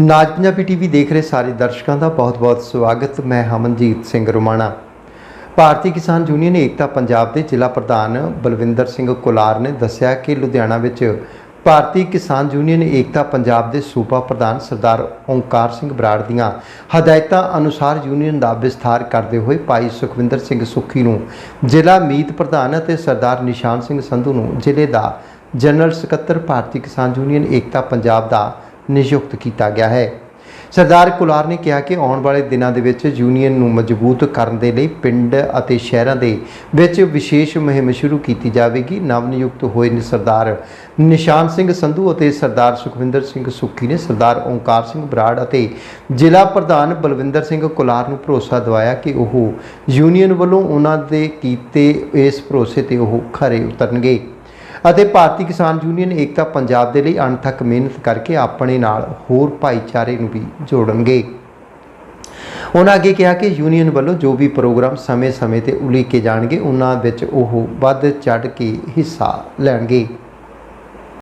ਨਾਜ Punjabi TV ਦੇਖ ਰਹੇ ਸਾਰੇ ਦਰਸ਼ਕਾਂ ਦਾ ਬਹੁਤ-ਬਹੁਤ ਸਵਾਗਤ। ਮੈਂ ਹਮਨਜੀਤ ਸਿੰਘ ਰੋਮਾਣਾ। ਭਾਰਤੀ ਕਿਸਾਨ ਯੂਨੀਅਨ ਏਕਤਾ ਪੰਜਾਬ ਦੇ ਜ਼ਿਲ੍ਹਾ ਪ੍ਰਧਾਨ ਬਲਵਿੰਦਰ ਸਿੰਘ ਕੁਲਾਰ ਨੇ ਦੱਸਿਆ ਕਿ ਲੁਧਿਆਣਾ ਵਿੱਚ ਭਾਰਤੀ ਕਿਸਾਨ ਯੂਨੀਅਨ ਏਕਤਾ ਪੰਜਾਬ ਦੇ ਸੂਬਾ ਪ੍ਰਧਾਨ ਸਰਦਾਰ ਓਂਕਾਰ ਸਿੰਘ ਬਰਾੜ ਦੀਆਂ ਹਦਾਇਤਾਂ ਅਨੁਸਾਰ ਯੂਨੀਅਨ ਦਾ ਵਿਸਥਾਰ ਕਰਦੇ ਹੋਏ ਭਾਈ ਸੁਖਵਿੰਦਰ ਸਿੰਘ ਸੁੱਖੀ ਨੂੰ ਜ਼ਿਲ੍ਹਾ ਮੀਤ ਪ੍ਰਧਾਨ ਅਤੇ ਸਰਦਾਰ ਨਿਸ਼ਾਨ ਸਿੰਘ ਸੰਧੂ ਨੂੰ ਜ਼ਿਲ੍ਹੇ ਦਾ ਜਨਰਲ ਸਕੱਤਰ ਭਾਰਤੀ ਕਿਸਾਨ ਯੂਨੀਅਨ ਏਕਤਾ ਪੰਜਾਬ ਦਾ ਨਿਯੁਕਤ ਕੀਤਾ ਗਿਆ ਹੈ। ਸਰਦਾਰ ਕੁਲਾਰ ਨੇ ਕਿਹਾ ਕਿ ਆਉਣ ਵਾਲੇ ਦਿਨਾਂ ਦੇ ਵਿੱਚ ਯੂਨੀਅਨ ਨੂੰ ਮਜ਼ਬੂਤ ਕਰਨ ਦੇ ਲਈ ਪਿੰਡ ਅਤੇ ਸ਼ਹਿਰਾਂ ਦੇ ਵਿੱਚ ਵਿਸ਼ੇਸ਼ ਮੁਹਿੰਮ ਸ਼ੁਰੂ ਕੀਤੀ ਜਾਵੇਗੀ। ਨਵ ਨਿਯੁਕਤ ਹੋਏ ਨੇ ਸਰਦਾਰ ਨਿਸ਼ਾਨ ਸਿੰਘ ਸੰਧੂ ਅਤੇ ਸਰਦਾਰ ਸੁਖਵਿੰਦਰ ਸਿੰਘ ਸੁੱਖੀ ਨੇ ਸਰਦਾਰ ਓਂਕਾਰ ਸਿੰਘ ਬਰਾੜ ਅਤੇ ਜ਼ਿਲ੍ਹਾ ਪ੍ਰਧਾਨ ਬਲਵਿੰਦਰ ਸਿੰਘ ਕੁਲਾਰ ਨੂੰ ਭਰੋਸਾ ਦਿਵਾਇਆ ਕਿ ਉਹ ਯੂਨੀਅਨ ਵੱਲੋਂ ਉਹਨਾਂ ਦੇ ਕੀਤੇ ਇਸ ਭਰੋਸੇ ਤੇ ਉਹ ਖਰੇ ਉਤਰਨਗੇ। ਅਤੇ ਭਾਰਤੀ ਕਿਸਾਨ ਯੂਨੀਅਨ ਏਕਤਾ ਪੰਜਾਬ ਦੇ ਲਈ ਅਣਥੱਕ ਮਿਹਨਤ ਕਰਕੇ ਆਪਣੇ ਨਾਲ ਹੋਰ ਭਾਈਚਾਰੇ ਨੂੰ ਵੀ ਜੋੜਨਗੇ। ਉਹਨਾਂ ਅੱਗੇ ਕਿਹਾ ਕਿ ਯੂਨੀਅਨ ਵੱਲੋਂ ਜੋ ਵੀ ਪ੍ਰੋਗਰਾਮ ਸਮੇਂ-ਸਮੇਂ ਤੇ ਉਲੀਕੇ ਜਾਣਗੇ, ਉਹਨਾਂ ਵਿੱਚ ਉਹ ਵੱਧ ਚੜ੍ਹ ਕੇ ਹਿੱਸਾ ਲੈਣਗੇ।